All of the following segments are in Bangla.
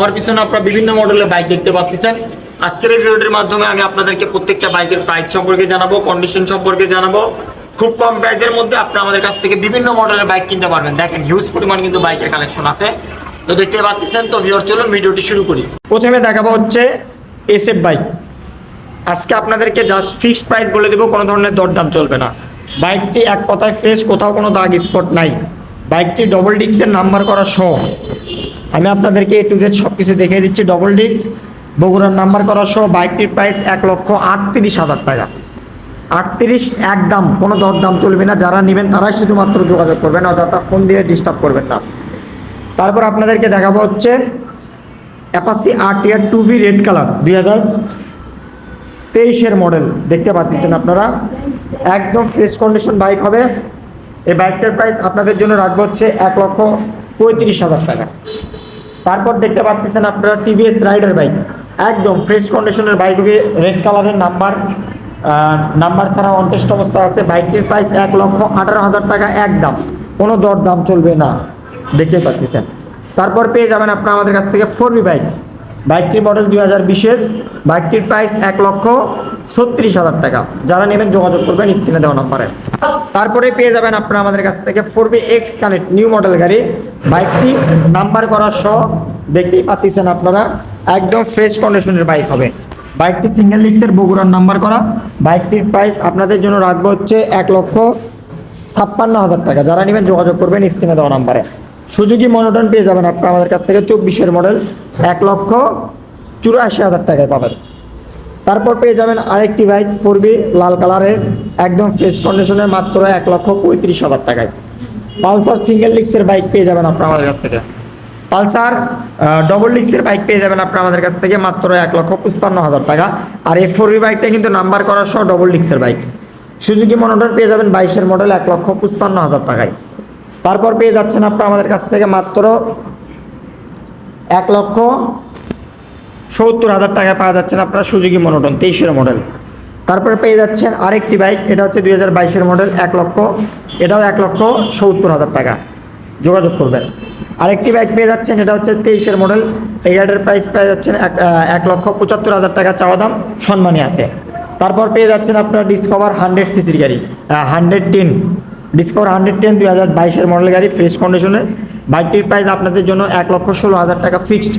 আমার পিছনে আপনারা বিভিন্ন মডেলের বাইক দেখতে পাচ্ছেন। আজকের এই ভিডিওটির মাধ্যমে আমি আপনাদেরকে প্রত্যেকটা বাইকের প্রাইস সম্পর্কে জানাব কন্ডিশন সম্পর্কে জানাব। খুব কম প্রাইসের মধ্যে আপনি আমাদের কাছ থেকে বিভিন্ন মডেলের বাইক কিনতে পারবেন। দেখেন হিউজ পরিমাণ কিন্তু বাইকের কালেকশন আছে। তো দেখতে পাচ্ছেন, তো ভিউয়ার চলুন ভিডিওটি শুরু করি। প্রথমে দেখাবো হচ্ছে এসএফ বাইক আজকে আপনাদেরকে জাস্ট ফিক্সড প্রাইস বলে দেবো, কোনো ধরনের দরদাম চলবে না। বাইকটি এক কথায় ফ্রেশ কোথাও কোনো দাগ স্পট নাই। বাইকটি ডবল ডিস্কের নাম্বার করা সহ। আমি আপনাদেরকে এ টু জেড সব কিছু দেখিয়ে দিচ্ছি। ডবল ডিস্ক বগুড়ার নাম্বার করা সহ বাইকটির প্রাইস এক লক্ষ আটত্রিশ হাজার টাকা। আটত্রিশ একদম, কোনো দরদাম চলবে না। যারা নেবেন তারাই শুধুমাত্র যোগাযোগ করবেন, অযথা ফোন দিয়ে ডিস্টার্ব করবেন না। তারপর আপনাদেরকে দেখাবো হচ্ছে Apache R TR two V red colour দুই হাজার তেইশের মডেল দেখতে পাচ্ছেন আপনারা? একদম ফ্রেশ কন্ডিশন বাইক হবে। এই বাইকটার প্রাইস আপনাদের জন্য রাখব হচ্ছে এক লক্ষ পঁয়ত্রিশ হাজার টাকা। তারপর দেখতে পাচ্ছেন আপনারা টিভিএস রাইডার বাইক একদম ফ্রেশ কন্ডিশনের বাইক হবে রেড কালারের নাম্বার নাম্বার ছাড়া অনটেস্ট অবস্থা আছে। বাইকটির প্রাইস এক লক্ষ আঠারো হাজার টাকা একদম। কোনো দর দাম চলবে না। দেখতে পাচ্ছেন। তারপর পেয়ে যাবেন আপনারা আমাদের কাছ থেকে ফোর বি বাইক বাইকটির মডেল দুই হাজার বিশের। বাইকটির প্রাইস এক লক্ষ ছত্রিশ হাজার টাকা। যারা নেবেন যোগাযোগ করবেন স্ক্রিনে দেওয়া নাম্বারে। তারপরে পেয়ে যাবেন আপনারা আমাদের কাছ থেকে four B X connect new model গাড়ি। বাইকটি নাম্বার করা সহ দেখতেই পাচ্ছেন আপনারা, একদম ফ্রেশ কন্ডিশনের বাইক হবে। বাইকটি সিঙ্গেল লিক্সের বগুড়ার নাম্বার করা। বাইকটির প্রাইস আপনাদের জন্য রাখব হচ্ছে এক লক্ষ ছাপ্পান্ন হাজার টাকা। যারা নেবেন যোগাযোগ করবেন স্ক্রিনে দেওয়া নাম্বারে। সুযোগী মনোটন পেয়ে যাবেন আপনারা আমাদের কাছ থেকে চব্বিশের মডেল এক লক্ষ চুরাশি হাজার টাকায় পাবেন। তারপর পেয়ে যাবেন আরেকটি বাইক ফোর বি লাল কালারের, একদম ফ্রেশ কন্ডিশনের মাত্র এক লক্ষ পঁয়ত্রিশ হাজার টাকায়। পালসার সিঙ্গেল লিক্সের বাইক পেয়ে যাবেন আপনার আমাদের কাছ থেকে। পালসার ডবল লিক্সের বাইক পেয়ে যাবেন আপনার আমাদের কাছ থেকে মাত্র এক লক্ষ পঁচপান্ন হাজার টাকা। আর এই ফোর বি বাইকটা কিন্তু নাম্বার করা সহ ডবল লিক্সের বাইক সুজুকি মনোটর পেয়ে যাবেন বাইশের মডেল এক লক্ষ পঁচপান্ন হাজার টাকায়। তারপর পেয়ে যাচ্ছেন আপনারা আমাদের কাছ থেকে মাত্র এক লক্ষ সত্তর হাজার টাকায় পাওয়া যাচ্ছেন আপনারা সুজুকি মনোটন, তেইশের মডেল। তারপরে পেয়ে যাচ্ছেন আরেকটি বাইক, এটা হচ্ছে দুই হাজার বাইশের মডেল, এক লক্ষ, এটাও এক লক্ষ সত্তর হাজার টাকা। যোগাযোগ করবেন। আরেকটি বাইক পেয়ে যাচ্ছেন, এটা হচ্ছে তেইশের মডেল, এই গাড়ির প্রাইস পেয়ে যাচ্ছেন এক এক লক্ষ পঁচাত্তর হাজার টাকা, চাওয়া দাম সম্মানী আছে। তারপর পেয়ে যাচ্ছেন আপনার ডিসকভার হান্ড্রেড সিসির গাড়ি hundred ten Discover hundred ten দুই হাজার বাইশের মডেল গাড়ি ফ্রেশ কন্ডিশনের বাইকটির প্রাইস আপনাদের জন্য এক লক্ষ ষোলো হাজার টাকা ফিক্সড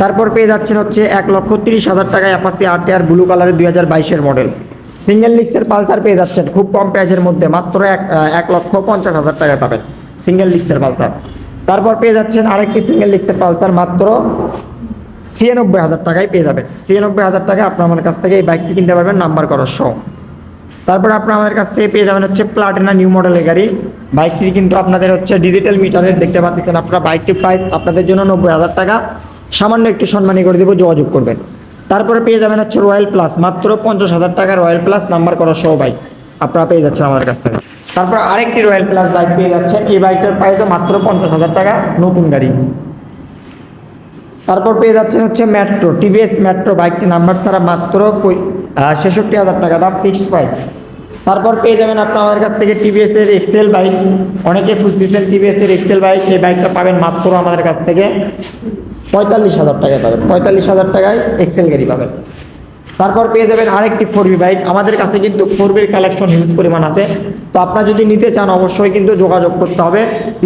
তারপর পেয়ে যাচ্ছেন হচ্ছে এক লক্ষ তিরিশ হাজার টাকায় অ্যাপাসি আর টি আর ব্লু কালারের দুই হাজার বাইশের মডেল সিঙ্গেল লিক্সের পালসার পেয়ে যাচ্ছেন, খুব কম প্রাইসের মধ্যে, মাত্র এক এক লক্ষ পঞ্চাশ হাজার টাকায় পাবেন সিঙ্গেল লিক্সের পালসার তারপর পেয়ে যাচ্ছেন আরেকটি সিঙ্গেল লিক্সের পালসার মাত্র ছিয়ানব্বই হাজার টাকায় পেয়ে যাবেন। ছিয়ানব্বই হাজার টাকা আপনার আমার কাছ থেকে এই বাইকটি কিনতে পারবেন নাম্বার করার সহ তারপর আপনার আমাদের কাছ থেকে পেয়ে যাবেন হচ্ছে প্লাটিনা নিউ মডেলের গাড়ি। বাইকটি কিন্তু আপনাদের হচ্ছে ডিজিটাল মিটারের দেখতে পাচ্ছেন আপনারা। বাইকটির প্রাইস আপনাদের জন্য নব্বই হাজার টাকা। সামান্য একটু সম্মানী করে দেবো, যোগাযোগ করবেন। তারপরে পেয়ে যাবেন হচ্ছে রয়্যাল প্লাস মাত্র পঞ্চাশ হাজার টাকা রয়্যাল প্লাস নাম্বার করা সহ বাইক আপনারা পেয়ে যাচ্ছেন আমাদের কাছ থেকে। তারপর আরেকটি রয়্যাল প্লাস বাইক পেয়ে যাচ্ছেন। এই বাইকটার প্রাইসও মাত্র পঞ্চাশ হাজার টাকা, নতুন গাড়ি। তারপর পেয়ে যাচ্ছেন হচ্ছে মেট্রো টিভিএস মেট্রো বাইকটি নাম্বার ছাড়া মাত্র ছেষট্টি হাজার টাকা, দাম ফিক্সড প্রাইস তারপর পেয়ে যাবেন আপনার আমাদের কাছ থেকে টিভিএস এর এক্সেল বাইক অনেকে খুঁজতেছেন টিভিএস এর এক্সেল বাইক এই বাইকটা পাবেন মাত্র আমাদের কাছ থেকে। পঁয়তাল্লিশ হাজার টাকায় পাবেন। পঁয়তাল্লিশ হাজার টাকায় এক্সেল গাড়ি পাবেন। তারপর পেয়ে যাবেন আরেকটি ফোর বি বাইক আমাদের কাছে কিন্তু ফোর বির কালেকশন হিউজ পরিমাণ আছে। তো আপনারা যদি নিতে চান, অবশ্যই কিন্তু যোগাযোগ করতে হবে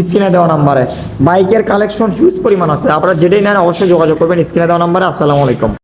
স্ক্রিনে দেওয়া নাম্বারে। বাইকের কালেকশন হিউজ পরিমাণ আছে। আপনারা যেটাই নেন, অবশ্যই যোগাযোগ করবেন স্ক্রিনে দেওয়া নাম্বারে। আসসালামু আলাইকুম।